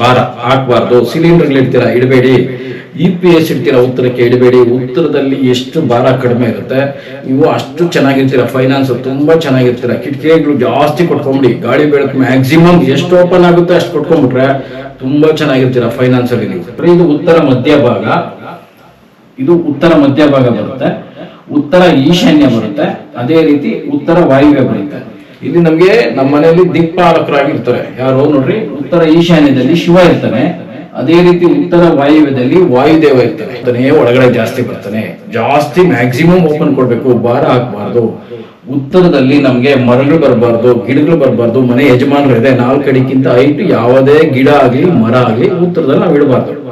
ಭಾರ ಹಾಕಬಾರ್ದು ಸಿಲಿಂಡರ್ಗಳು ಇಡ್ತೀರಾ, ಇಡಬೇಡಿ. ಇ ಪಿ ಎಸ್ ಇಡ್ತೀರಾ, ಉತ್ತರಕ್ಕೆ ಇಡಬೇಡಿ. ಉತ್ತರದಲ್ಲಿ ಎಷ್ಟು ಭಾರ ಕಡಿಮೆ ಇರುತ್ತೆ, ನೀವು ಅಷ್ಟು ಚೆನ್ನಾಗಿರ್ತೀರ. ಫೈನಾನ್ಸ್ ತುಂಬಾ ಚೆನ್ನಾಗಿರ್ತೀರ. ಕಿಟಕಿಗಳು ಜಾಸ್ತಿ ಕೊಟ್ಕೊಂಬಿಡಿ. ಗಾಳಿ ಬೆಳಕು ಮ್ಯಾಕ್ಸಿಮಮ್ ಎಷ್ಟು ಓಪನ್ ಆಗುತ್ತೆ ಅಷ್ಟು ಕೊಟ್ಕೊಂಡ್ಬಿಟ್ರೆ ತುಂಬಾ ಚೆನ್ನಾಗಿರ್ತೀರ ಫೈನಾನ್ಸ್ ಅಲ್ಲಿ ನೀವು. ಇದು ಉತ್ತರ ಮಧ್ಯಭಾಗ ಇದು ಉತ್ತರ ಮಧ್ಯಭಾಗ ಬರುತ್ತೆ. ಉತ್ತರ ಈಶಾನ್ಯ ಬರುತ್ತೆ. ಅದೇ ರೀತಿ ಉತ್ತರ ವಾಯುವ್ಯ ಬರುತ್ತೆ. ಇಲ್ಲಿ ನಮ್ಗೆ ನಮ್ಮ ಮನೆಯಲ್ಲಿ ದಿಕ್ಪಾಲಕರಾಗಿರ್ತಾರೆ. ಯಾರು ನೋಡ್ರಿ? ಉತ್ತರ ಈಶಾನ್ಯದಲ್ಲಿ ಶಿವ ಇರ್ತಾನೆ. ಅದೇ ರೀತಿ ಉತ್ತರ ವಾಯುವ್ಯದಲ್ಲಿ ವಾಯುದೇವ ಇರ್ತಾನೆ. ಒಳಗಡೆ ಜಾಸ್ತಿ ಬರ್ತಾನೆ. ಜಾಸ್ತಿ ಮ್ಯಾಕ್ಸಿಮಮ್ ಓಪನ್ ಕೊಡ್ಬೇಕು. ಭಾರ ಹಾಕ್ಬಾರ್ದು. ಉತ್ತರದಲ್ಲಿ ನಮ್ಗೆ ಮರಗಳು ಬರಬಾರ್ದು, ಗಿಡಗಳು ಬರಬಾರ್ದು, ಮನೆ ಯಜಮಾನರು ಇದೆ ನಾಲ್ಕು ಅಡಿಗಿಂತ ಹೈಟ್ ಯಾವುದೇ ಗಿಡ ಆಗ್ಲಿ, ಮರ ಆಗ್ಲಿ ಉತ್ತರದಲ್ಲಿ ನಾವು ಇಡಬಾರ್ದು.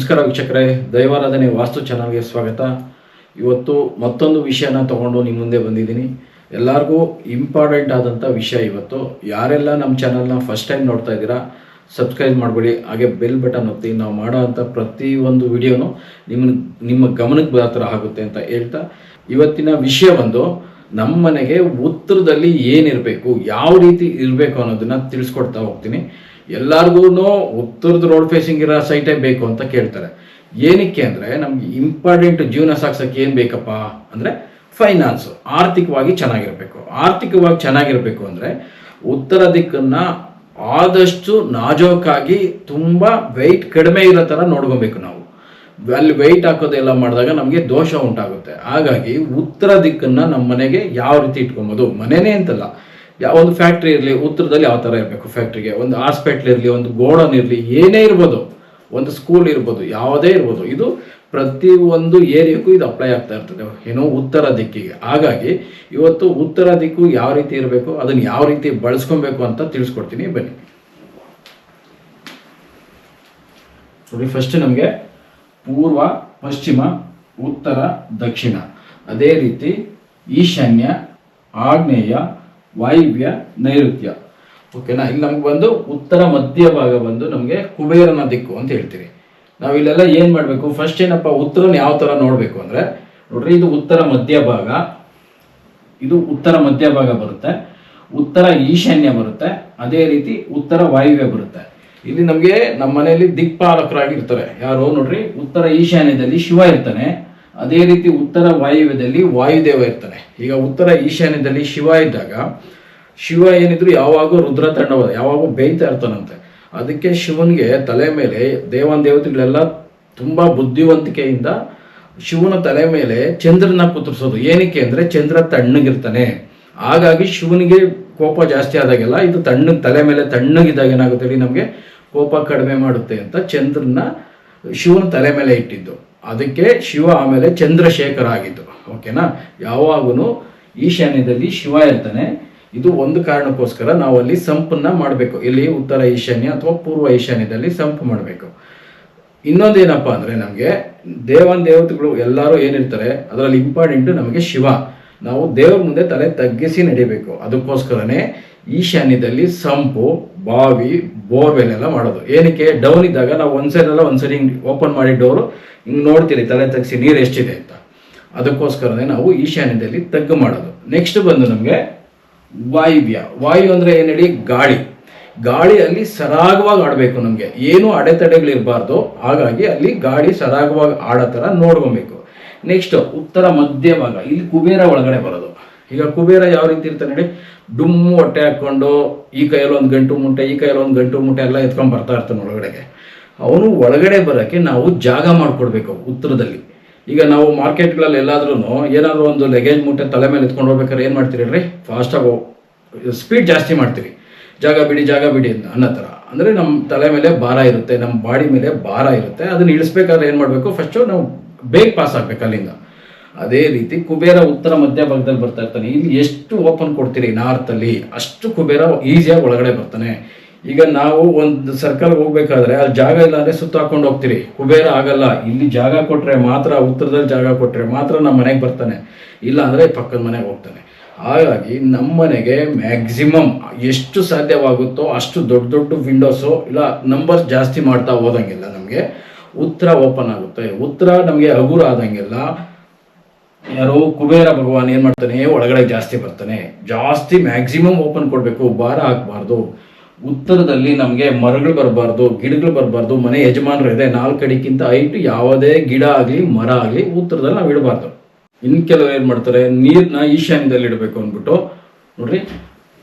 ನಮಸ್ಕಾರ ವೀಕ್ಷಕರೇ, ದೈವಾರಾಧನೆ ವಾಸ್ತು ಚಾನಲ್ಗೆ ಸ್ವಾಗತ. ಇವತ್ತು ಮತ್ತೊಂದು ವಿಷಯನ ತಗೊಂಡು ನಿಮ್ಮ ಮುಂದೆ ಬಂದಿದ್ದೀನಿ. ಎಲ್ಲರಿಗೂ ಇಂಪಾರ್ಟೆಂಟ್ ಆದಂಥ ವಿಷಯ ಇವತ್ತು. ಯಾರೆಲ್ಲ ನಮ್ಮ ಚಾನಲ್ನ ಫಸ್ಟ್ ಟೈಮ್ ನೋಡ್ತಾ ಇದ್ದೀರಾ, ಸಬ್ಸ್ಕ್ರೈಬ್ ಮಾಡಿಬಿಡಿ. ಹಾಗೆ ಬೆಲ್ ಬಟನ್ ಒತ್ತಿ, ನಾವು ಮಾಡೋ ಅಂಥ ಪ್ರತಿಯೊಂದು ವಿಡಿಯೋನು ನಿಮ್ಮ ನಿಮ್ಮ ಗಮನಕ್ಕೆ ಬರೋ ಆಗುತ್ತೆ ಅಂತ ಹೇಳ್ತಾ. ಇವತ್ತಿನ ವಿಷಯ ಬಂದು ನಮ್ಮ ಮನೆಗೆ ಉತ್ತರದಲ್ಲಿ ಏನಿರಬೇಕು, ಯಾವ ರೀತಿ ಇರಬೇಕು ಅನ್ನೋದನ್ನು ತಿಳಿಸ್ಕೊಡ್ತಾ ಹೋಗ್ತೀನಿ. ಎಲ್ಲಾರ್ಗು ಉತ್ತರದ ರೋಡ್ ಫೇಸಿಂಗ್ ಇರೋ ಸೈಟೇ ಬೇಕು ಅಂತ ಕೇಳ್ತಾರೆ. ಏನಕ್ಕೆ ಅಂದರೆ ನಮ್ಗೆ ಇಂಪಾರ್ಟೆಂಟ್ ಜೀವನ ಸಾಗ್ಸಕ್ಕೆ ಏನು ಬೇಕಪ್ಪ ಅಂದರೆ ಫೈನಾನ್ಸ್ ಆರ್ಥಿಕವಾಗಿ ಚೆನ್ನಾಗಿರಬೇಕು. ಆರ್ಥಿಕವಾಗಿ ಚೆನ್ನಾಗಿರಬೇಕು ಅಂದರೆ ಉತ್ತರ ದಿಕ್ಕನ್ನು ಆದಷ್ಟು ನಾಜೋಕಾಗಿ ತುಂಬ ವೆಯ್ಟ್ ಕಡಿಮೆ ಇರೋ ಥರ ನೋಡ್ಕೋಬೇಕು ನಾವು. ಅಲ್ಲಿ ವೆಯ್ಟ್ ಹಾಕೋದೆಲ್ಲ ಮಾಡಿದಾಗ ನಮಗೆ ದೋಷ ಉಂಟಾಗುತ್ತೆ. ಹಾಗಾಗಿ ಉತ್ತರ ದಿಕ್ಕನ್ನು ನಮ್ಮ ಮನೆಗೆ ಯಾವ ರೀತಿ ಇಟ್ಕೊಬೋದು? ಮನೆನೇ ಅಂತಲ್ಲ. ಯಾವ ಒಂದು ಫ್ಯಾಕ್ಟ್ರಿ ಇರಲಿ, ಉತ್ತರದಲ್ಲಿ ಯಾವ ಥರ ಇರಬೇಕು ಫ್ಯಾಕ್ಟ್ರಿಗೆ ಒಂದು ಹಾಸ್ಪಿಟ್ಲ್ ಇರಲಿ, ಒಂದು ಗೋಡನ್ ಇರಲಿ, ಏನೇ ಇರ್ಬೋದು, ಒಂದು ಸ್ಕೂಲ್ ಇರ್ಬೋದು, ಯಾವುದೇ ಇರ್ಬೋದು, ಇದು ಪ್ರತಿ ಒಂದು ಏರಿಯಾಕ್ಕೂ ಇದು ಅಪ್ಲೈ ಆಗ್ತಾ ಇರ್ತದೆ. ಏನೋ ಉತ್ತರ ದಿಕ್ಕಿಗೆ. ಹಾಗಾಗಿ, ಇವತ್ತು ಉತ್ತರ ದಿಕ್ಕು ಯಾವ ರೀತಿ ಇರಬೇಕು, ಅದನ್ನು ಯಾವ ರೀತಿ ಬಳಸ್ಕೊಬೇಕು ಅಂತ ತಿಳಿಸ್ಕೊಡ್ತೀನಿ. ಬನ್ನಿ. ನೋಡಿ ಫಸ್ಟ್ ನಮಗೆ ಪೂರ್ವ, ಪಶ್ಚಿಮ, ಉತ್ತರ, ದಕ್ಷಿಣ. ಅದೇ ರೀತಿ ಈಶಾನ್ಯ, ಆಗ್ನೇಯ ವಾಯುವ್ಯ ನೈಋತ್ಯ. ಓಕೆನಾ ಇಲ್ಲಿ ನಮ್ಗೆ ಬಂದು ಉತ್ತರ ಮಧ್ಯ ಭಾಗ ಬಂದು ನಮಗೆ ಕುಬೇರನ ದಿಕ್ಕು ಅಂತ ಹೇಳ್ತೀವಿ ನಾವು ಇಲ್ಲೆಲ್ಲ ಏನ್ ಮಾಡಬೇಕು? ಫಸ್ಟ್ ಏನಪ್ಪ, ಉತ್ತರನ ಯಾವ ತರ ನೋಡಬೇಕು ಅಂದ್ರೆ, ನೋಡ್ರಿ, ಇದು ಉತ್ತರ ಮಧ್ಯ ಭಾಗ. ಇದು ಉತ್ತರ ಮಧ್ಯ ಭಾಗ ಬರುತ್ತೆ. ಉತ್ತರ ಈಶಾನ್ಯ ಬರುತ್ತೆ. ಅದೇ ರೀತಿ ಉತ್ತರ ವಾಯುವ್ಯ ಬರುತ್ತೆ. ಇಲ್ಲಿ ನಮಗೆ ನಮ್ಮ ಮನೆಯಲ್ಲಿ ದಿಕ್ಪಾಲಕರಾಗಿರ್ತಾರೆ. ಯಾರು? ನೋಡ್ರಿ, ಉತ್ತರ ಈಶಾನ್ಯದಲ್ಲಿ ಶಿವ ಇರ್ತಾನೆ. ಅದೇ ರೀತಿ ಉತ್ತರ ವಾಯುವ್ಯದಲ್ಲಿ ವಾಯುದೇವ ಇರ್ತಾನೆ. ಈಗ ಉತ್ತರ ಈಶಾನ್ಯದಲ್ಲಿ ಶಿವ ಇದ್ದಾಗ, ಶಿವ ಏನಿದ್ರು ಯಾವಾಗೂ ರುದ್ರ ತಂಡವ, ಯಾವಾಗೂ ಬೇಯ್ತಾ ಇರ್ತಾನಂತೆ. ಅದಕ್ಕೆ ಶಿವನ್ಗೆ ತಲೆ ಮೇಲೆ ದೇವಾನ್ ದೇವತೆಗಳೆಲ್ಲ ತುಂಬಾ ಬುದ್ಧಿವಂತಿಕೆಯಿಂದ ಶಿವನ ತಲೆ ಮೇಲೆ ಚಂದ್ರನ ಕುತ್ರಿಸೋದು ಏನಕ್ಕೆ ಅಂದ್ರೆ ಚಂದ್ರ ತಣ್ಣಗಿರ್ತಾನೆ. ಹಾಗಾಗಿ ಶಿವನಿಗೆ ಕೋಪ ಜಾಸ್ತಿ ಆದಾಗೆಲ್ಲ ಇದು ತಣ್ಣ ತಲೆ ಮೇಲೆ ತಣ್ಣಗಿದ್ದಾಗ ಏನಾಗುತ್ತೆ ಹೇಳಿ ನಮಗೆ ಕೋಪ ಕಡಿಮೆ ಮಾಡುತ್ತೆ ಅಂತ ಚಂದ್ರನ ಶಿವನ ತಲೆ ಮೇಲೆ ಇಟ್ಟಿದ್ದು. ಅದಕ್ಕೆ ಶಿವ ಆಮೇಲೆ ಚಂದ್ರಶೇಖರ ಆಗಿದ್ದು. ಓಕೆನಾ? ಯಾವಾಗೂ ಈಶಾನ್ಯದಲ್ಲಿ ಶಿವ ಇರ್ತಾನೆ. ಇದು ಒಂದು ಕಾರಣಕ್ಕೋಸ್ಕರ ನಾವು ಅಲ್ಲಿ ಸಂಪನ್ನ ಮಾಡಬೇಕು. ಇಲ್ಲಿ ಉತ್ತರ ಈಶಾನ್ಯ ಅಥವಾ ಪೂರ್ವ ಈಶಾನ್ಯದಲ್ಲಿ ಸಂಪ್ ಮಾಡಬೇಕು. ಇನ್ನೊಂದೇನಪ್ಪ ಅಂದ್ರೆ ನಮಗೆ ದೇವನ್ ದೇವತೆಗಳು ಎಲ್ಲರೂ ಏನಿರ್ತಾರೆ, ಅದರಲ್ಲಿ ಇಂಪಾರ್ಟೆಂಟ್ ನಮಗೆ ಶಿವ. ನಾವು ದೇವ್ರ ಮುಂದೆ ತಲೆ ತಗ್ಗಿಸಿ ನಡಿಬೇಕು. ಅದಕ್ಕೋಸ್ಕರನೇ ಈಶಾನ್ಯದಲ್ಲಿ ಸಂಪು, ಬಾವಿ ಬೋರ್ವೆಲ್ ಎಲ್ಲ ಮಾಡೋದು. ಏನಕ್ಕೆ? ಡೌನ್ ಇದ್ದಾಗ ನಾವು ಒಂದು ಸೈಡ್ ಎಲ್ಲ ಒಂದ್ಸರಿ ಹಿಂಗೆ ಓಪನ್ ಮಾಡಿ ಡೋರು, ಹಿಂಗೆ ನೋಡ್ತೀರಿ, ತಲೆ ತಗ್ಸಿ ನೀರು ಎಷ್ಟಿದೆ ಅಂತ. ಅದಕ್ಕೋಸ್ಕರನೇ ನಾವು ಈಶಾನ್ಯದಲ್ಲಿ ತಗ್ಗು ಮಾಡೋದು. ನೆಕ್ಸ್ಟ್ ಬಂದು ನಮಗೆ ವಾಯುವ್ಯ. ವಾಯು ಅಂದ್ರೆ ಏನ್ ಹೇಳಿ ಗಾಳಿ ಗಾಳಿಯಲ್ಲಿ ಸರಾಗವಾಗಿ ಆಡಬೇಕು ನಮಗೆ. ಏನು ಅಡೆತಡೆಗಳಿರಬಾರ್ದು. ಹಾಗಾಗಿ ಅಲ್ಲಿ ಗಾಳಿ ಸರಾಗವಾಗಿ ಆಡೋ ಥರ ನೋಡ್ಕೊಬೇಕು. ನೆಕ್ಸ್ಟ್ ಉತ್ತರ ಮಧ್ಯಭಾಗ. ಇಲ್ಲಿ ಕುಬೇರ ಒಳಗಡೆ ಬರೋದು. ಈಗ ಕುಬೇರ ಯಾವ ರೀತಿ ಇರ್ತಾನೆ ಹೇಳಿ? ಡುಮ್ಮು ಹೊಟ್ಟೆ ಹಾಕೊಂಡು ಈ ಕೈಯಲ್ಲಿ ಒಂದು ಗಂಟು ಮುಟ್ಟೆ ಈ ಕೈಯಲ್ಲಿ ಒಂದು ಗಂಟು ಮುಟ್ಟೆ ಎಲ್ಲ ಎತ್ಕೊಂಡು ಬರ್ತಾ ಇರ್ತಾನೆ ಒಳಗಡೆಗೆ. ಅವನು ಒಳಗಡೆ ಬರೋಕ್ಕೆ ನಾವು ಜಾಗ ಮಾಡಿಕೊಡ್ಬೇಕು ಉತ್ತರದಲ್ಲಿ. ಈಗ ನಾವು ಮಾರ್ಕೆಟ್ಗಳಲ್ಲಿ ಎಲ್ಲಾದ್ರೂ ಏನಾದರೂ ಒಂದು ಲಗೇಜ್ ಮುಟ್ಟೆ ತಲೆ ಮೇಲೆ ಎತ್ಕೊಂಡು ಹೋಗ್ಬೇಕಾದ್ರೆ ಏನು ಮಾಡ್ತೀರಿ ಹೇಳ್ರಿ? ಫಾಸ್ಟಾಗಿ ಸ್ಪೀಡ್ ಜಾಸ್ತಿ ಮಾಡ್ತೀರಿ. ಜಾಗ ಬಿಡಿ ಜಾಗ ಬಿಡಿ ಅಂತ ಅನ್ನೋ ಥರ ಅಂದರೆ ನಮ್ಮ ತಲೆ ಮೇಲೆ ಭಾರ ಇರುತ್ತೆ ನಮ್ಮ ಬಾಡಿ ಮೇಲೆ ಭಾರ ಇರುತ್ತೆ. ಅದನ್ನು ಇಳಿಸ್ಬೇಕಾದ್ರೆ ಏನು ಮಾಡಬೇಕು? ಫಸ್ಟು ನಾವು ಬೇಗ ಪಾಸ್ ಆಗಬೇಕು ಅಲ್ಲಿಂದ. ಅದೇ ರೀತಿ ಕುಬೇರ ಉತ್ತರ ಮಧ್ಯ ಭಾಗದಲ್ಲಿ ಬರ್ತಾ ಇರ್ತಾನೆ. ಇಲ್ಲಿ ಎಷ್ಟು ಓಪನ್ ಕೊಡ್ತೀರಿ? ನಾರ್ತ್ ಅಲ್ಲಿ ಅಷ್ಟು ಕುಬೇರ ಈಸಿಯಾಗಿ ಒಳಗಡೆ ಬರ್ತಾನೆ. ಈಗ ನಾವು ಒಂದು ಸರ್ಕಲ್ ಹೋಗ್ಬೇಕಾದ್ರೆ ಅಲ್ಲಿ ಜಾಗ ಇಲ್ಲ ಅಂದ್ರೆ ಸುತ್ತ ಹಾಕೊಂಡು ಹೋಗ್ತೀರಿ. ಕುಬೇರ ಆಗಲ್ಲ. ಇಲ್ಲಿ ಜಾಗ ಕೊಟ್ರೆ ಮಾತ್ರ, ಉತ್ತರದಲ್ಲಿ ಜಾಗ ಕೊಟ್ರೆ ಮಾತ್ರ ನಮ್ಮ ಮನೆಗೆ ಬರ್ತಾನೆ. ಇಲ್ಲ ಅಂದ್ರೆ ಪಕ್ಕದ ಮನೆಗೆ ಹೋಗ್ತಾನೆ. ಹಾಗಾಗಿ ನಮ್ಮ ಮನೆಗೆ ಮ್ಯಾಕ್ಸಿಮಮ್ ಎಷ್ಟು ಸಾಧ್ಯವಾಗುತ್ತೋ ಅಷ್ಟು ದೊಡ್ಡ ದೊಡ್ಡ ವಿಂಡೋಸು ಇಲ್ಲ ನಂಬರ್ಸ್ ಜಾಸ್ತಿ ಮಾಡ್ತಾ ಹೋದಂಗಿಲ್ಲ ನಮಗೆ. ಉತ್ತರ ಓಪನ್ ಆಗುತ್ತೆ. ಉತ್ತರ ನಮಗೆ ಹಗುರ ಆದಂಗೆಲ್ಲ. ಯಾರೋ ಕುಬೇರ ಭಗವಾನ್ ಏನ್ ಮಾಡ್ತಾನೆ? ಒಳಗಡೆ ಜಾಸ್ತಿ ಬರ್ತಾನೆ. ಜಾಸ್ತಿ ಮ್ಯಾಕ್ಸಿಮಮ್ ಓಪನ್ ಕೊಡಬೇಕು, ಭಾರ ಹಾಕಬಾರ್ದು. ಉತ್ತರದಲ್ಲಿ ನಮಗೆ ಮರಗಳು ಬರಬಾರ್ದು, ಗಿಡಗಳು ಬರಬಾರ್ದು, ಮನೆ ಯಜಮಾನರು ಇದೆ, ನಾಲ್ಕು ಹೈಟ್ ಯಾವುದೇ ಗಿಡ ಆಗಲಿ, ಮರ ಆಗಲಿ, ಉತ್ತರದಲ್ಲಿ ನಾವು ಇಡಬಾರ್ದು. ಇನ್ನು ಕೆಲವರು ಏನು ಮಾಡ್ತಾರೆ? ನೀರನ್ನ ಈಶಾನ್ಯದಲ್ಲಿ ಇಡಬೇಕು ಅಂದ್ಬಿಟ್ಟು, ನೋಡ್ರಿ,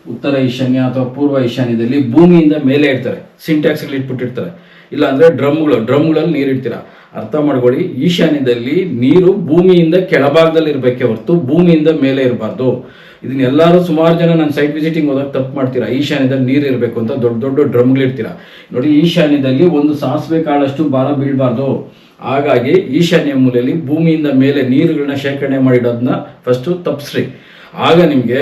ಉತ್ತರ ಈಶಾನ್ಯ ಅಥವಾ ಪೂರ್ವ ಈಶಾನ್ಯದಲ್ಲಿ ಭೂಮಿಯಿಂದ ಮೇಲೆ ಇಡ್ತಾರೆ. ಸಿಂಟ್ಯಾಕ್ಸ್ಗಳು ಇಟ್ಬಿಟ್ಟಿರ್ತಾರೆ. ಇಲ್ಲ ಅಂದ್ರೆ ಡ್ರಮ್ಗಳು, ಡ್ರಮ್ಗಳಲ್ಲಿ ನೀರು ಇಡ್ತೀರಾ. ಅರ್ಥ ಮಾಡ್ಕೊಳ್ಳಿ, ಈಶಾನ್ಯದಲ್ಲಿ ನೀರು ಭೂಮಿಯಿಂದ ಕೆಳಭಾಗದಲ್ಲಿ ಇರಬೇಕೆ ಹೊರತು ಭೂಮಿಯಿಂದ ಮೇಲೆ ಇರಬಾರ್ದು. ಇದನ್ನೆಲ್ಲರೂ ಸುಮಾರು ಜನ ನನ್ನ ಸೈಟ್ ವಿಸಿಟಿಂಗ್ ಹೋದಾಗ ತಪ್ಪು ಮಾಡ್ತೀರಾ? ಈಶಾನ್ಯದಲ್ಲಿ ನೀರು ಇರಬೇಕು ಅಂತ ದೊಡ್ಡ ದೊಡ್ಡ ಡ್ರಮ್ಗಳಿರ್ತೀರಾ ನೋಡಿ, ಈಶಾನ್ಯದಲ್ಲಿ ಒಂದು ಸಾಸಿವೆ ಕಾಳಷ್ಟು ಭಾರ ಬೀಳಬಾರ್ದು. ಹಾಗಾಗಿ ಈಶಾನ್ಯ ಮೂಲೆಯಲ್ಲಿ ಭೂಮಿಯಿಂದ ಮೇಲೆ ನೀರುಗಳನ್ನ ಶೇಖರಣೆ ಮಾಡಿಡೋದನ್ನ ಫಸ್ಟು ತಪ್ಪಿಸ್ರಿ ಆಗ ನಿಮಗೆ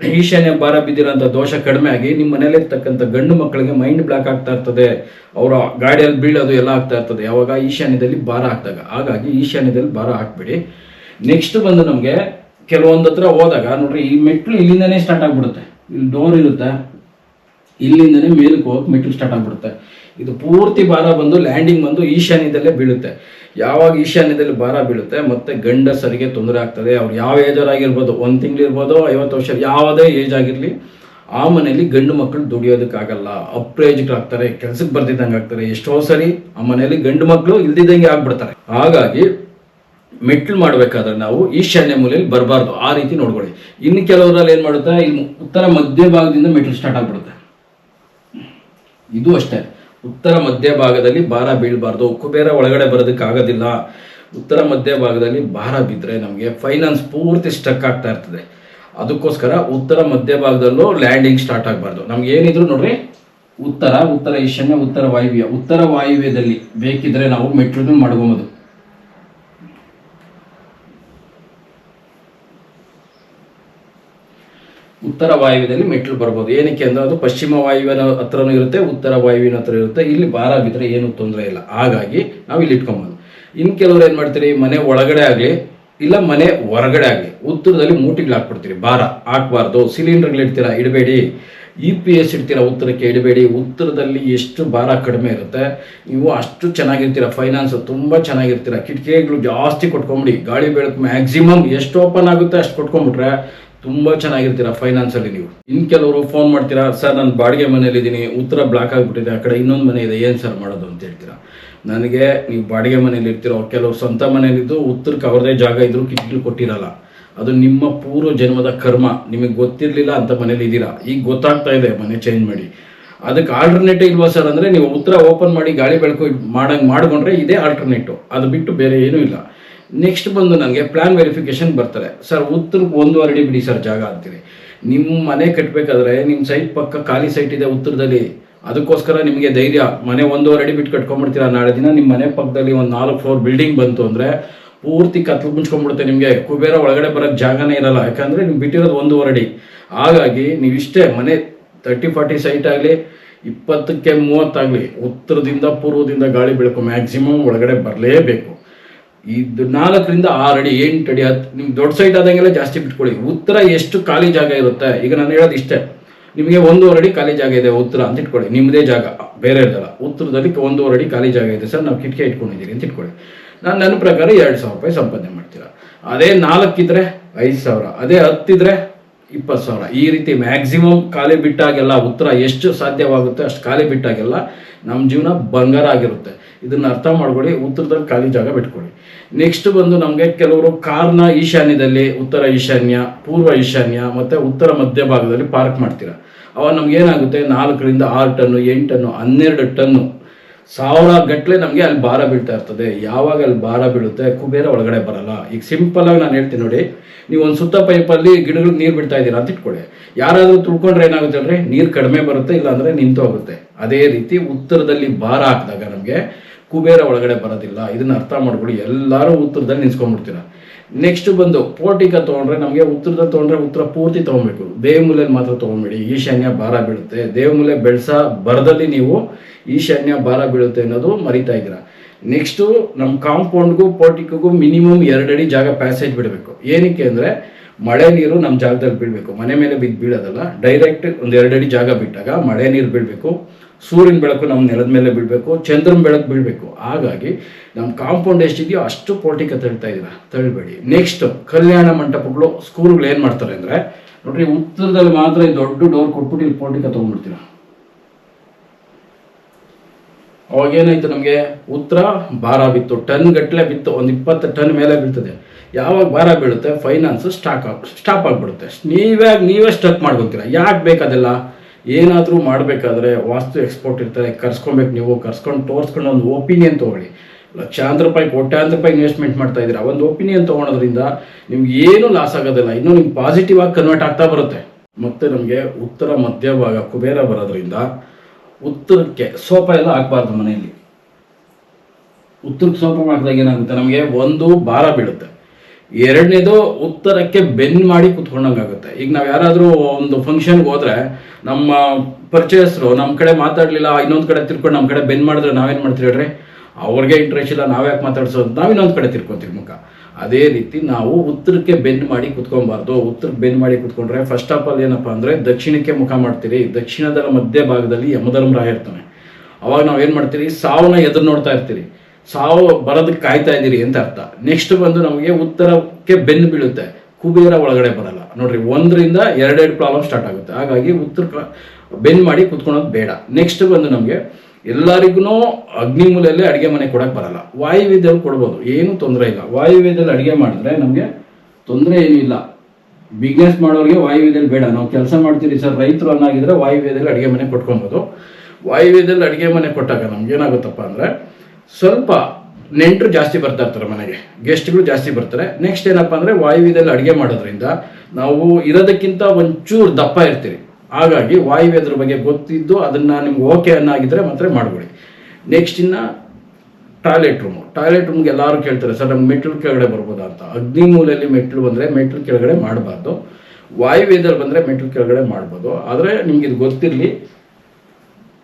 ಈಶಾನ್ಯ ಭಾರ ಬಿದ್ದಿರೋಂಥ ದೋಷ ಕಡಿಮೆ ಆಗಿ ನಿಮ್ಮ ಮನೇಲಿರ್ತಕ್ಕಂಥ ಗಂಡು ಮಕ್ಕಳಿಗೆ ಮೈಂಡ್ ಬ್ಲಾಕ್ ಆಗ್ತಾ ಇರ್ತದೆ, ಅವರ ಗಾಡಿಯಲ್ಲಿ ಬೀಳೋದು ಎಲ್ಲ ಆಗ್ತಾ ಇರ್ತದೆ. ಯಾವಾಗ ಈಶಾನ್ಯದಲ್ಲಿ ಭಾರ ಹಾಕಿದಾಗ. ಹಾಗಾಗಿ ಈಶಾನ್ಯದಲ್ಲಿ ಭಾರ ಹಾಕ್ಬಿಡಿ. ನೆಕ್ಸ್ಟ್ ಬಂದು ನಮಗೆ ಕೆಲವೊಂದು ಹತ್ರ ಹೋದಾಗ, ನೋಡ್ರಿ, ಈ ಮೆಟ್ಲು ಇಲ್ಲಿಂದನೇ ಸ್ಟಾರ್ಟ್ ಆಗ್ಬಿಡುತ್ತೆ. ಇಲ್ಲಿ ಡೋರ್ ಇರುತ್ತೆ. ಇಲ್ಲಿಂದನೇ ಮೇಲಕ್ಕೆ ಹೋಗಿ ಮೆಟ್ಲು ಸ್ಟಾರ್ಟ್ ಆಗ್ಬಿಡುತ್ತೆ. ಇದು ಪೂರ್ತಿ ಭಾರ ಬಂದು ಲ್ಯಾಂಡಿಂಗ್ ಬಂದು ಈಶಾನ್ಯದಲ್ಲೇ ಬೀಳುತ್ತೆ. ಯಾವಾಗ ಈಶಾನ್ಯದಲ್ಲಿ ಭಾರ ಬೀಳುತ್ತೆ? ಮತ್ತೆ ಗಂಡಸರಿಗೆ ತೊಂದರೆ ಆಗ್ತದೆ. ಅವ್ರು ಯಾವ ಏಜರ್ ಆಗಿರ್ಬೋದು? ಒಂದು ತಿಂಗಳಿರ್ಬೋದು ಐವತ್ತು ವರ್ಷ, ಯಾವುದೇ ಏಜ್ ಆಗಿರಲಿ, ಆ ಮನೆಯಲ್ಲಿ ಗಂಡು ಮಕ್ಕಳು ದುಡಿಯೋದಕ್ಕಾಗಲ್ಲ. ಅಪ್ರೇಜ್ಗಳಾಗ್ತಾರೆ ಕೆಲ್ಸಕ್ಕೆ ಬರ್ತಿದ್ದಂಗೆ ಆಗ್ತಾರೆ. ಎಷ್ಟೋ ಸರಿ ಆ ಮನೆಯಲ್ಲಿ ಗಂಡು ಮಕ್ಕಳು ಇಲ್ದಿದ್ದಂಗೆ ಆಗ್ಬಿಡ್ತಾರೆ. ಹಾಗಾಗಿ ಮೆಟ್ಲು ಮಾಡಬೇಕಾದ್ರೆ ನಾವು ಈಶಾನ್ಯ ಮೂಲೆಯಲ್ಲಿ ಬರಬಾರ್ದು. ಆ ರೀತಿ ನೋಡ್ಕೊಳ್ಳಿ. ಇನ್ನು ಕೆಲವರಲ್ಲಿ ಏನು ಮಾಡುತ್ತೆ? ಇಲ್ಲಿ ಉತ್ತರ ಮಧ್ಯ ಭಾಗದಿಂದ ಮೆಟ್ಲು ಸ್ಟಾರ್ಟ್ ಆಗ್ಬಿಡುತ್ತೆ. ಇದು ಅಷ್ಟೇ. ಉತ್ತರ ಮಧ್ಯ ಭಾಗದಲ್ಲಿ ಭಾರ ಬೀಳಬಾರ್ದು. ಕುಬೇರ ಒಳಗಡೆ ಬರೋದಕ್ಕಾಗೋದಿಲ್ಲ. ಉತ್ತರ ಮಧ್ಯ ಭಾಗದಲ್ಲಿ ಭಾರ ಬಿದ್ದರೆ ನಮಗೆ ಫೈನಾನ್ಸ್ ಪೂರ್ತಿ ಸ್ಟಕ್ ಆಗ್ತಾ ಇರ್ತದೆ. ಅದಕ್ಕೋಸ್ಕರ ಉತ್ತರ ಮಧ್ಯ ಭಾಗದಲ್ಲೂ ಲ್ಯಾಂಡಿಂಗ್ ಸ್ಟಾರ್ಟ್ ಆಗಬಾರ್ದು. ನಮ್ಗೆ ಏನಿದ್ರು ನೋಡ್ರಿ, ಉತ್ತರ ಉತ್ತರ ಈಶಾನ್ಯ ಉತ್ತರ ವಾಯುವ್ಯ. ಉತ್ತರ ವಾಯುವ್ಯದಲ್ಲಿ ಬೇಕಿದ್ರೆ ನಾವು ಮೆಟ್ರೋಲ್ ಮಾಡ್ಕೊಬೋದು. ಉತ್ತರ ವಾಯುವ್ಯದಲ್ಲಿ ಮೆಟ್ಲು ಬರ್ಬೋದು. ಏನಕ್ಕೆ ಅಂದ್ರೆ ಅದು ಪಶ್ಚಿಮ ವಾಯುವಿನ ಹತ್ರನೂ ಇರುತ್ತೆ, ಉತ್ತರ ವಾಯುವಿನ ಹತ್ರ ಇರುತ್ತೆ. ಇಲ್ಲಿ ಭಾರ ಬಿದ್ದರೆ ಏನು ತೊಂದರೆ ಇಲ್ಲ. ಹಾಗಾಗಿ ನಾವು ಇಲ್ಲಿ ಇಟ್ಕೊಬೋದು. ಇನ್ನು ಕೆಲವರು ಏನು ಮಾಡ್ತೀರಿ, ಮನೆ ಒಳಗಡೆ ಆಗಲಿ, ಇಲ್ಲ ಮನೆ ಹೊರಗಡೆ ಆಗಲಿ, ಉತ್ತರದಲ್ಲಿ ಮೂಟಿಗಳು ಹಾಕ್ಬಿಡ್ತೀರಿ. ಭಾರ ಹಾಕ್ಬಾರ್ದು. ಸಿಲಿಂಡರ್ಗಳು ಇಡ್ತೀರಾ? ಇಡಬೇಡಿ. ಇ ಪಿ ಎಸ್ ಇಡ್ತೀರಾ? ಉತ್ತರಕ್ಕೆ ಇಡಬೇಡಿ. ಉತ್ತರದಲ್ಲಿ ಎಷ್ಟು ಭಾರ ಕಡಿಮೆ ಇರುತ್ತೆ, ನೀವು ಅಷ್ಟು ಚೆನ್ನಾಗಿರ್ತೀರ? ಫೈನಾನ್ಸ್ ತುಂಬ ಚೆನ್ನಾಗಿರ್ತೀರ? ಕಿಟಕಿಗಳು ಜಾಸ್ತಿ ಕೊಟ್ಕೊಂಬಿಡಿ. ಗಾಳಿ ಬೆಳಕು ಮ್ಯಾಕ್ಸಿಮಮ್ ಎಷ್ಟು ಓಪನ್ ಆಗುತ್ತೆ ಅಷ್ಟು ಕೊಟ್ಕೊಂಡ್ಬಿಟ್ರೆ ತುಂಬ ಚೆನ್ನಾಗಿರ್ತೀರ ಫೈನಾನ್ಸಲ್ಲಿ ನೀವು? ಇನ್ನು ಕೆಲವರು ಫೋನ್ ಮಾಡ್ತೀರಾ, ಸರ್, ನಾನು ಬಾಡಿಗೆ ಮನೆಯಲ್ಲಿ ಇದ್ದೀನಿ ಉತ್ತರ ಬ್ಲಾಕ್ ಆಗಿಬಿಟ್ಟಿದೆ, ಆ ಕಡೆ ಇನ್ನೊಂದು ಮನೆ ಇದೆ, ಏನು ಸರ್ ಮಾಡೋದು? ಅಂತ ಹೇಳ್ತೀರಾ? ನನಗೆ ನೀವು ಬಾಡಿಗೆ ಮನೆಯಲ್ಲಿ ಇರ್ತೀರೋ, ಕೆಲವರು ಸ್ವಂತ ಮನೇಲಿದ್ದು ಉತ್ತರಕ್ಕೆ ಅವರದೇ ಜಾಗ ಇದ್ದರೂ ಕಿಟ್ಲು ಕೊಟ್ಟಿರಲ್ಲ. ಅದು ನಿಮ್ಮ ಪೂರ್ವ ಜನ್ಮದ ಕರ್ಮ. ನಿಮಗೆ ಗೊತ್ತಿರಲಿಲ್ಲ ಅಂತ ಮನೇಲಿ ಇದ್ದೀರಾ? ಈಗ ಗೊತ್ತಾಗ್ತಾ ಇದೆ, ಮನೆ ಚೇಂಜ್ ಮಾಡಿ. ಅದಕ್ಕೆ ಆಲ್ಟರ್ನೇಟಿವ್ ಇಲ್ವಾ ಸರ್ ಅಂದರೆ, ನೀವು ಉತ್ತರ ಓಪನ್ ಮಾಡಿ, ಗಾಳಿ ಬೆಳಕು ಮಾಡಂಗೆ ಮಾಡ್ಕೊಂಡ್ರೆ ಇದೇ ಆಲ್ಟರ್ನೇಟಿವ್ ಅದು ಬಿಟ್ಟು ಬೇರೆ ಏನೂ ಇಲ್ಲ. ನೆಕ್ಸ್ಟ್ ಬಂದು ನನಗೆ ಪ್ಲಾನ್ ವೆರಿಫಿಕೇಶನ್ ಬರ್ತಾರೆ ಸರ್ ಉತ್ತರಕ್ಕೆ ಒಂದೂವರೆ ಅಡಿ ಬಿಡಿ ಸರ್ ಜಾಗ ಅಂತೀರಿ. ನಿಮ್ಮ ಮನೆ ಕಟ್ಟಬೇಕಾದ್ರೆ ನಿಮ್ಮ ಸೈಟ್ ಪಕ್ಕ ಖಾಲಿ ಸೈಟ್ ಇದೆ ಉತ್ತರದಲ್ಲಿ. ಅದಕ್ಕೋಸ್ಕರ ನಿಮಗೆ ಧೈರ್ಯ. ಮನೆ ಒಂದೂವರೆ ಅಡಿ ಬಿಟ್ಟು ಕಟ್ಕೊಂಡ್ಬಿಡ್ತೀರಾ? ನಾಳೆ ದಿನ ನಿಮ್ಮ ಮನೆ ಪಕ್ಕದಲ್ಲಿ ಒಂದು ನಾಲ್ಕು ಫ್ಲೋರ್ ಬಿಲ್ಡಿಂಗ್ ಬಂತು ಅಂದರೆ ಪೂರ್ತಿ ಕತ್ಲು ಮುಂಚ್ಕೊಂಡ್ಬಿಡುತ್ತೆ ನಿಮಗೆ. ಕುಬೇರ ಒಳಗಡೆ ಬರೋಕ್ಕೆ ಜಾಗನೇ ಇರಲ್ಲ. ಯಾಕಂದರೆ ನೀವು ಬಿಟ್ಟಿರೋದು ಒಂದೂವರೆ ಅಡಿ. ಹಾಗಾಗಿ ನೀವು ಇಷ್ಟೇ ಮನೆ ತರ್ಟಿ ಫಾರ್ಟಿ ಸೈಟ್ ಆಗಲಿ, ಇಪ್ಪತ್ತಕ್ಕೆ ಮೂವತ್ತಾಗಲಿ, ಉತ್ತರದಿಂದ ಪೂರ್ವದಿಂದ ಗಾಳಿ ಬೆಳಕು ಮ್ಯಾಕ್ಸಿಮಮ್ ಒಳಗಡೆ ಬರಲೇಬೇಕು. ಇದು ನಾಲ್ಕರಿಂದ ಆರು ಅಡಿ, ಎಂಟು ಅಡಿ, ಹತ್ತು, ನಿಮ್ಗೆ ದೊಡ್ಡ ಸೈಟ್ ಆದಂಗೆಲ್ಲ ಜಾಸ್ತಿ ಬಿಟ್ಕೊಳ್ಳಿ. ಉತ್ತರ ಎಷ್ಟು ಖಾಲಿ ಜಾಗ ಇರುತ್ತೆ? ಈಗ ನಾನು ಹೇಳೋದು ಇಷ್ಟೇ. ನಿಮಗೆ ಒಂದೂವರೆ ಅಡಿ ಖಾಲಿ ಜಾಗ ಇದೆ ಉತ್ತರ ಅಂತ ಇಟ್ಕೊಳ್ಳಿ. ನಿಮ್ಮದೇ ಜಾಗ, ಬೇರೆ ಇರಲ್ಲ ಉತ್ತರದಲ್ಲಿ ಒಂದೂವರೆ ಅಡಿ ಖಾಲಿ ಜಾಗ ಇದೆ ಸರ್, ನಾವು ಕಿಟಕಿ ಇಟ್ಕೊಂಡಿದ್ದೀರಿ ಅಂತ ಇಟ್ಕೊಳ್ಳಿ. ನಾನು ನನ್ನ ಪ್ರಕಾರ ಎರಡು ಸಾವಿರ ರೂಪಾಯಿ ಸಂಪಾದನೆ ಮಾಡ್ತೀರಾ. ಅದೇ ನಾಲ್ಕಿದ್ರೆ ಐದು ಸಾವಿರ, ಅದೇ ಹತ್ತಿದ್ರೆ ಇಪ್ಪತ್ತು ಸಾವಿರ. ಈ ರೀತಿ ಮ್ಯಾಕ್ಸಿಮಮ್ ಖಾಲಿ ಬಿಟ್ಟಾಗೆಲ್ಲ ಉತ್ತರ ಎಷ್ಟು ಸಾಧ್ಯವಾಗುತ್ತೆ? ಅಷ್ಟು ಖಾಲಿ ಬಿಟ್ಟಾಗೆಲ್ಲ ನಮ್ಮ ಜೀವನ ಬಂಗಾರ ಆಗಿರುತ್ತೆ. ಇದನ್ನ ಅರ್ಥ ಮಾಡ್ಕೊಳ್ಳಿ, ಉತ್ತರದಲ್ಲಿ ಖಾಲಿ ಜಾಗ ಬಿಟ್ಕೊಳ್ಳಿ. ನೆಕ್ಸ್ಟ್ ಬಂದು ನಮಗೆ ಕೆಲವರು ಕಾರ್ನ ಈಶಾನ್ಯದಲ್ಲಿ ಉತ್ತರ ಈಶಾನ್ಯ, ಪೂರ್ವ ಈಶಾನ್ಯ ಮತ್ತು ಉತ್ತರ ಮಧ್ಯ ಭಾಗದಲ್ಲಿ ಪಾರ್ಕ್ ಮಾಡ್ತೀರಾ. ಅವಾಗ ನಮ್ಗೆ ಏನಾಗುತ್ತೆ? ನಾಲ್ಕರಿಂದ ಆರು ಟನ್ನು ಎಂಟು ಟನ್ನು ಹನ್ನೆರಡು ಟನ್ನು. ಸಾವಿರ ಗಟ್ಟಲೆ ನಮಗೆ ಅಲ್ಲಿ ಭಾರ ಬೀಳ್ತಾ ಇರ್ತದೆ. ಯಾವಾಗ ಅಲ್ಲಿ ಭಾರ ಬೀಳುತ್ತೆ? ಕುಬೇರ ಒಳಗಡೆ ಬರಲ್ಲ. ಈಗ ಸಿಂಪಲ್ ಆಗಿ ನಾನು ಹೇಳ್ತೀನಿ ನೋಡಿ. ನೀವು ಒಂದು ಸುತ್ತ ಪೈಪಲ್ಲಿ ಗಿಡಗಳಿಗೆ ನೀರು ಬಿಡ್ತಾ ಇದ್ದೀರಾ ಅಂತ ಇಟ್ಕೊಳ್ಳಿ ಯಾರಾದರೂ ತುಳ್ಕೊಂಡ್ರೆ ಏನಾಗುತ್ತೆ ಅಂದರೆ ನೀರು ಕಡಿಮೆ ಬರುತ್ತೆ, ಇಲ್ಲಾಂದರೆ ನಿಂತು ಹೋಗುತ್ತೆ. ಅದೇ ರೀತಿ ಉತ್ತರದಲ್ಲಿ ಭಾರ ಹಾಕಿದಾಗ ನಮಗೆ ಕುಬೇರ ಒಳಗಡೆ ಬರೋದಿಲ್ಲ. ಇದನ್ನ ಅರ್ಥ ಮಾಡ್ಕೊಳ್ಳಿ. ಎಲ್ಲರೂ ಉತ್ತರದಲ್ಲಿ ನಿಂತ್ಕೊಂಡ್ಬಿಡ್ತೀರ. ನೆಕ್ಸ್ಟ್ ಬಂದು ಪೋಟಿಕ ತೊಗೊಂಡ್ರೆ ನಮಗೆ ಉತ್ತರದಲ್ಲಿ ತೊಗೊಂಡ್ರೆ ಉತ್ತರ ಪೂರ್ತಿ ತೊಗೊಬೇಕು. ದೇವಮೂಲೆಯಲ್ಲಿ ಮಾತ್ರ ತೊಗೊಂಬೇಡಿ. ಈಶಾನ್ಯ ಭಾರ ಬೀಳುತ್ತೆ. ದೇವಮೂಲೆ, ಬೆಳೆಸ, ಬರದಲ್ಲಿ ನೀವು ಈಶಾನ್ಯ ಭಾರ ಬೀಳುತ್ತೆ ಅನ್ನೋದು ಮರಿತಾ ಇದ್ದೀರಾ. ನೆಕ್ಸ್ಟು ನಮ್ಮ ಕಾಂಪೌಂಡ್ಗೂ ಪೋರ್ಟಿಕ್ಗೂ ಮಿನಿಮಮ್ ಎರಡು ಅಡಿ ಜಾಗ ಪ್ಯಾಸೇಜ್ ಬಿಡಬೇಕು. ಏನಕ್ಕೆ ಅಂದರೆ, ಮಳೆ ನೀರು ನಮ್ಮ ಜಾಗದಲ್ಲಿ ಬೀಳಬೇಕು. ಮನೆ ಮೇಲೆ ಬಿದ್ದು ಬೀಳೋದಲ್ಲ ಡೈರೆಕ್ಟ್ ಒಂದು ಎರಡಡಿ ಜಾಗ ಬಿಟ್ಟಾಗ ಮಳೆ ನೀರು ಬೀಳಬೇಕು. ಸೂರ್ಯನ ಬೆಳಕು ನಮ್ಮ ನೆಲದ ಮೇಲೆ ಬೀಳಬೇಕು. ಚಂದ್ರನ ಬೆಳಕು ಬೀಳಬೇಕು. ಹಾಗಾಗಿ ನಮ್ಮ ಕಾಂಪೌಂಡ್ ಎಷ್ಟಿದೆಯೋ ಅಷ್ಟು ಪೋರ್ಟಿಕ ತಳ್ತಾ ಇದ್ದೀರಾ ತಳ್ಬೇಡಿ. ನೆಕ್ಸ್ಟ್ ಕಲ್ಯಾಣ ಮಂಟಪಗಳು ಸ್ಕೂಲ್ಗಳು ಏನು ಮಾಡ್ತಾರೆ ಅಂದರೆ, ನೋಡ್ರಿ, ಉತ್ತರದಲ್ಲಿ ಮಾತ್ರ ದೊಡ್ಡ ಡೋರ್ ಕೊಟ್ಬಿಟ್ಟು ಇಲ್ಲಿ ಪೋರ್ಟಿಕ ತೊಗೊಂಡ್ಬಿಡ್ತೀರಾ. ಅವಾಗ ಏನಾಯ್ತು ನಮಗೆ? ಉತ್ತರ ಭಾರ ಬಿತ್ತು. ಟನ್ ಗಟ್ಟಲೆ ಬಿತ್ತು. ಒಂದು ಇಪ್ಪತ್ತು ಟನ್ ಮೇಲೆ ಬೀಳ್ತದೆ. ಯಾವಾಗ ಭಾರ ಬೀಳುತ್ತೆ? ಫೈನಾನ್ಸ್ ಸ್ಟಾಕ್ ಸ್ಟಾಪ್ ಆಗಿಬಿಡುತ್ತೆ. ನೀವೇ ನೀವೇ ಸ್ಟಕ್ ಮಾಡ್ಕೊತೀರ? ಯಾಕೆ ಬೇಕಾದೆಲ್ಲ? ಏನಾದರೂ ಮಾಡಬೇಕಾದ್ರೆ ವಾಸ್ತು ಎಕ್ಸ್ಪೋರ್ಟ್ ಇರ್ತಾರೆ. ಕರ್ಸ್ಕೊಬೇಕು ನೀವು. ಕರ್ಸ್ಕೊಂಡು ತೋರಿಸ್ಕೊಂಡು ಒಂದು ಒಪಿನಿಯನ್ ತೊಗೊಳ್ಳಿ. ಲಕ್ಷಾಂತರ ರೂಪಾಯಿ, ಕೋಟ್ಯಾಂತರ ರೂಪಾಯಿ ಇನ್ವೆಸ್ಟ್ಮೆಂಟ್ ಮಾಡ್ತಾ ಇದ್ದೀರಾ? ಒಂದು ಒಪಿನಿಯನ್ ತೊಗೊಳೋದ್ರಿಂದ ನಿಮ್ಗೆ ಏನೂ ಲಾಸ್ ಆಗೋದಿಲ್ಲ. ಇನ್ನೂ ನಿಮ್ಗೆ ಪಾಸಿಟಿವ್ ಆಗಿ ಕನ್ವರ್ಟ್ ಆಗ್ತಾ ಬರುತ್ತೆ. ಮತ್ತು ನಮಗೆ ಉತ್ತರ ಮಧ್ಯಭಾಗ, ಕುಬೇರ ಬರೋದ್ರಿಂದ ಉತ್ತರಕ್ಕೆ ಸೋಪ ಎಲ್ಲ ಹಾಕ್ಬಾರ್ದು ಮನೆಯಲ್ಲಿ. ಉತ್ತರಕ್ಕೆ ಸೋಪ ಹಾಕಿದಾಗ ಏನಾಗುತ್ತೆ? ನಮಗೆ ಒಂದು ಭಾರ ಬೀಳುತ್ತೆ. ಎರಡನೇದು ಉತ್ತರಕ್ಕೆ ಬೆನ್ ಮಾಡಿ ಕುತ್ಕೊಂಡಂಗಾಗುತ್ತೆ. ಈಗ ನಾವು ಯಾರಾದರೂ ಒಂದು ಫಂಕ್ಷನ್ಗೆ ಹೋದ್ರೆ ನಮ್ಮ ಪರಿಚಯಸ್ಥರು ನಮ್ಮ ಕಡೆ ಮಾತಾಡಲಿಲ್ಲ, ಇನ್ನೊಂದು ಕಡೆ ತಿರ್ಕೊಂಡು ನಮ್ಮ ಕಡೆ ಬೆನ್ ಮಾಡಿದ್ರೆ ನಾವೇನು ಮಾಡ್ತೀವಿ ಹೇಳ್ರಿ? ಅವ್ರಿಗೆ ಇಂಟ್ರೆಸ್ಟ್ ಇಲ್ಲ, ನಾವ್ಯಾಕೆ ಮಾತಾಡ್ಸೋದು? ನಾವು ಇನ್ನೊಂದು ಕಡೆ ತಿರ್ಕೊತೀವಿ ಮುಖ. ಅದೇ ರೀತಿ ನಾವು ಉತ್ತರಕ್ಕೆ ಬೆನ್ ಮಾಡಿ ಕುತ್ಕೊಬಾರ್ದು ಉತ್ತರಕ್ಕೆ ಬೆನ್ ಮಾಡಿ ಕುತ್ಕೊಂಡ್ರೆ ಫಸ್ಟ್ ಆಫ್ ಆಲ್ ಏನಪ್ಪಾ ಅಂದರೆ ದಕ್ಷಿಣಕ್ಕೆ ಮುಖ ಮಾಡ್ತೀರಿ. ದಕ್ಷಿಣದ ಮಧ್ಯ ಭಾಗದಲ್ಲಿ ಯಮಧರ್ಮರಾಯ ಇರ್ತಾನೆ. ಅವಾಗ ನಾವು ಏನು ಮಾಡ್ತೀರಿ? ಸಾವನ್ನ ಎದುರು ನೋಡ್ತಾ ಇರ್ತೀರಿ. ಸಾವು ಬರೋದಕ್ಕೆ ಕಾಯ್ತಾ ಇದ್ದೀರಿ ಅಂತ ಅರ್ಥ. ನೆಕ್ಸ್ಟ್ ಬಂದು ನಮಗೆ ಉತ್ತರಕ್ಕೆ ಬೆನ್ ಬೀಳುತ್ತೆ. ಕುಬೇರ ಒಳಗಡೆ ಬರಲ್ಲ. ನೋಡ್ರಿ, ಒಂದರಿಂದ ಎರಡೆರಡು ಪ್ರಾಬ್ಲಮ್ ಸ್ಟಾರ್ಟ್ ಆಗುತ್ತೆ. ಹಾಗಾಗಿ ಉತ್ತರ ಬೆನ್ ಮಾಡಿ ಕುತ್ಕೊಳೋದು ಬೇಡ. ನೆಕ್ಸ್ಟ್ ಬಂದು ನಮಗೆ ಎಲ್ಲರಿಗೂ ಅಗ್ನಿ ಮೂಲೆಯಲ್ಲಿ ಅಡುಗೆ ಮನೆ ಕೊಡಕ್ಕೆ ಬರಲ್ಲ. ವಾಯುವ್ಯದಲ್ಲಿ ಕೊಡ್ಬೋದು. ಏನು ತೊಂದರೆ ಇಲ್ಲ. ವಾಯುವ್ಯದಲ್ಲಿ ಅಡುಗೆ ಮಾಡಿದ್ರೆ ನಮಗೆ ತೊಂದರೆ ಏನೂ ಇಲ್ಲ. ಬಿಸ್ನೆಸ್ ಮಾಡೋರಿಗೆ ವಾಯುವ್ಯದಲ್ಲಿ ಬೇಡ. ನಾವು ಕೆಲಸ ಮಾಡ್ತೀರಿ ಸರ್, ರೈತರು ಅನ್ನಾಗಿದ್ರೆ ವಾಯುವ್ಯದಲ್ಲಿ ಅಡುಗೆ ಮನೆ ಕೊಟ್ಕೊಬೋದು. ವಾಯುವ್ಯದಲ್ಲಿ ಅಡುಗೆ ಮನೆ ಕೊಟ್ಟಾಗ ನಮ್ಗೆ ಏನಾಗುತ್ತಪ್ಪ ಅಂದರೆ ಸ್ವಲ್ಪ ನೆಂಟರು ಜಾಸ್ತಿ ಬರ್ತಾ ಇರ್ತಾರೆ ಮನೆಗೆ. ಗೆಸ್ಟ್ಗಳು ಜಾಸ್ತಿ ಬರ್ತಾರೆ. ನೆಕ್ಸ್ಟ್ ಏನಪ್ಪ ಅಂದರೆ ವಾಯುವ್ಯದಲ್ಲಿ ಅಡುಗೆ ಮಾಡೋದ್ರಿಂದ ನಾವು ಇರೋದಕ್ಕಿಂತ ಒಂಚೂರು ದಪ್ಪ ಇರ್ತೀರಿ. ಹಾಗಾಗಿ ವಾಯುವೇದ್ರ ಬಗ್ಗೆ ಗೊತ್ತಿದ್ದು ಅದನ್ನ ನಿಮ್ಗೆ ಓಕೆ ಅನ್ನಾಗಿದ್ದರೆ ಮಾತ್ರ ಮಾಡ್ಕೊಳ್ಳಿ. ನೆಕ್ಸ್ಟ್ ಇನ್ನು ಟಾಯ್ಲೆಟ್ ರೂಮು. ಟಾಯ್ಲೆಟ್ ರೂಮ್ಗೆ ಎಲ್ಲರೂ ಕೇಳ್ತಾರೆ, ಸರ್, ನಮ್ಗೆ ಮೆಟ್ಲು ಕೆಳಗಡೆ ಬರ್ಬೋದಾ ಅಂತ. ಅಗ್ನಿ ಮೂಲೆಯಲ್ಲಿ ಮೆಟ್ಲು ಬಂದರೆ ಮೆಟ್ಲು ಕೆಳಗಡೆ ಮಾಡಬಾರ್ದು. ವಾಯುವ್ಯದಲ್ಲಿ ಬಂದರೆ ಮೆಟ್ಲು ಕೆಳಗಡೆ ಮಾಡ್ಬೋದು. ಆದರೆ ನಿಮ್ಗೆ ಇದು ಗೊತ್ತಿರಲಿ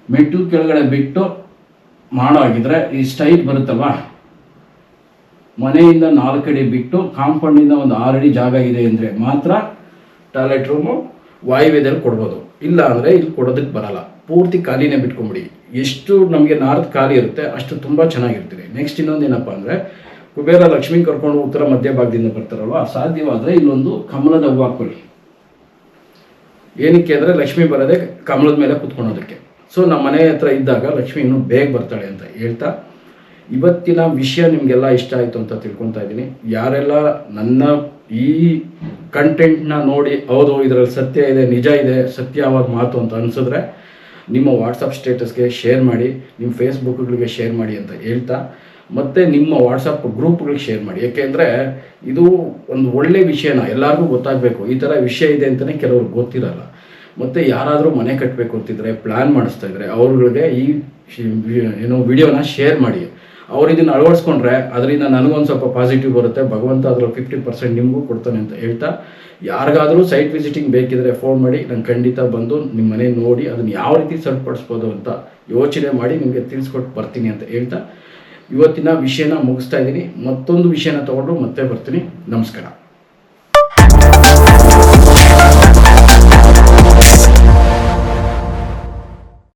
ಮೆಟ್ಲು ಕೆಳಗಡೆ ಬಿಟ್ಟು ಮಾಡೋ ಆಗಿದ್ರೆ ಈ ಸ್ಟೈಲ್ ಬರುತ್ತಲ್ವಾ? ಮನೆಯಿಂದ ನಾಲ್ಕು ಅಡಿ ಬಿಟ್ಟು ಕಾಂಪೌಂಡಿಂದ ಒಂದು ಆರು ಅಡಿ ಜಾಗ ಇದೆ ಅಂದರೆ ಮಾತ್ರ ಟಾಯ್ಲೆಟ್ ರೂಮು ವಾಯುವ್ಯದಲ್ಲಿ ಕೊಡ್ಬೋದು. ಇಲ್ಲ ಅಂದರೆ ಇಲ್ಲಿ ಕೊಡೋದಕ್ಕೆ ಬರಲ್ಲ. ಪೂರ್ತಿ ಖಾಲಿನೇ ಬಿಟ್ಕೊಂಬಿಡಿ. ಎಷ್ಟು ನಮಗೆ ನಾರ್ತ್ ಖಾಲಿ ಇರುತ್ತೆ, ಅಷ್ಟು ತುಂಬ ಚೆನ್ನಾಗಿರ್ತೀರಿ. ನೆಕ್ಸ್ಟ್ ಇನ್ನೊಂದು ಏನಪ್ಪ ಅಂದರೆ, ಕುಬೇರ ಲಕ್ಷ್ಮಿ ಕರ್ಕೊಂಡು ಉತ್ತರ ಮಧ್ಯ ಭಾಗದಿಂದ ಬರ್ತಾರಲ್ವ, ಸಾಧ್ಯವಾದರೆ ಇಲ್ಲೊಂದು ಕಮಲದ ಹೂವು ಹಾಕ್ಕೊಳ್ಳಿ. ಏನಕ್ಕೆ ಅಂದರೆ ಲಕ್ಷ್ಮಿ ಬರೋದೇ ಕಮಲದ ಮೇಲೆ ಕುತ್ಕೊಳ್ಳೋದಕ್ಕೆ ಸೊ ನಮ್ಮ ಮನೆ ಹತ್ರ ಇದ್ದಾಗ ಲಕ್ಷ್ಮಿ ಇನ್ನೂ ಬೇಗ ಬರ್ತಾಳೆ ಅಂತ ಹೇಳ್ತಾ, ಇವತ್ತಿನ ವಿಷಯ ನಿಮಗೆಲ್ಲ ಇಷ್ಟ ಆಯಿತು ಅಂತ ತಿಳ್ಕೊತಾ ಇದ್ದೀನಿ. ಯಾರೆಲ್ಲ ನನ್ನ ಈ ಕಂಟೆಂಟ್ನ ನೋಡಿ, ಹೌದು, ಇದರಲ್ಲಿ ಸತ್ಯ ಇದೆ, ನಿಜ ಇದೆ, ಸತ್ಯವಾದ ಮಾತು ಅಂತ ಅನಿಸಿದ್ರೆ ನಿಮ್ಮ ವಾಟ್ಸಪ್ ಸ್ಟೇಟಸ್ಗೆ ಶೇರ್ ಮಾಡಿ, ನಿಮ್ಮ ಫೇಸ್ಬುಕ್ಗಳಿಗೆ ಶೇರ್ ಮಾಡಿ ಅಂತ ಹೇಳ್ತಾ, ಮತ್ತು ನಿಮ್ಮ ವಾಟ್ಸಪ್ ಗ್ರೂಪ್ಗಳಿಗೆ ಶೇರ್ ಮಾಡಿ. ಯಾಕೆಂದರೆ ಇದು ಒಂದು ಒಳ್ಳೆ ವಿಷಯನ ಎಲ್ಲರಿಗೂ ಗೊತ್ತಾಗಬೇಕು. ಈ ಥರ ವಿಷಯ ಇದೆ ಅಂತಲೇ ಕೆಲವ್ರಿಗೆ ಗೊತ್ತಿರಲ್ಲ. ಮತ್ತು ಯಾರಾದರೂ ಮನೆ ಕಟ್ಟಬೇಕು ಅಂತಿದ್ರೆ ಪ್ಲ್ಯಾನ್ ಮಾಡಿಸ್ತಾ ಇದ್ರೆ, ಅವ್ರಗಳಿಗೆ ಈ ಏನೋ ವಿಡಿಯೋನ ಶೇರ್ ಮಾಡಿ ಅವ್ರು ಇದನ್ನ ಅಳವಡಿಸ್ಕೊಂಡ್ರೆ ಅದರಿಂದ ನನಗೊಂದು ಸ್ವಲ್ಪ ಪಾಸಿಟಿವ್ ಬರುತ್ತೆ. ಭಗವಂತ ಅದರಲ್ಲಿ ಫಿಫ್ಟಿ ಪರ್ಸೆಂಟ್ ನಿಮಗೂ ಕೊಡ್ತಾನೆ ಅಂತ ಹೇಳ್ತಾ, ಯಾರಿಗಾದರೂ ಸೈಟ್ ವಿಸಿಟಿಂಗ್ ಬೇಕಿದ್ರೆ ಫೋನ್ ಮಾಡಿ ನಾನು ಖಂಡಿತ ಬಂದು ನಿಮ್ಮ ಮನೆ ನೋಡಿ, ಅದನ್ನು ಯಾವ ರೀತಿ ಸರಿಪಡಿಸ್ಬೋದು ಅಂತ ಯೋಚನೆ ಮಾಡಿ ನಿಮಗೆ ತಿಳಿಸ್ಕೊಟ್ಟು ಬರ್ತೀನಿ ಅಂತ ಹೇಳ್ತಾ, ಇವತ್ತಿನ ವಿಷಯನ ಮುಗಿಸ್ತಾ ಇದ್ದೀನಿ. ಮತ್ತೊಂದು ವಿಷಯನ ತೊಗೊಂಡು ಮತ್ತೆ ಬರ್ತೀನಿ. ನಮಸ್ಕಾರ.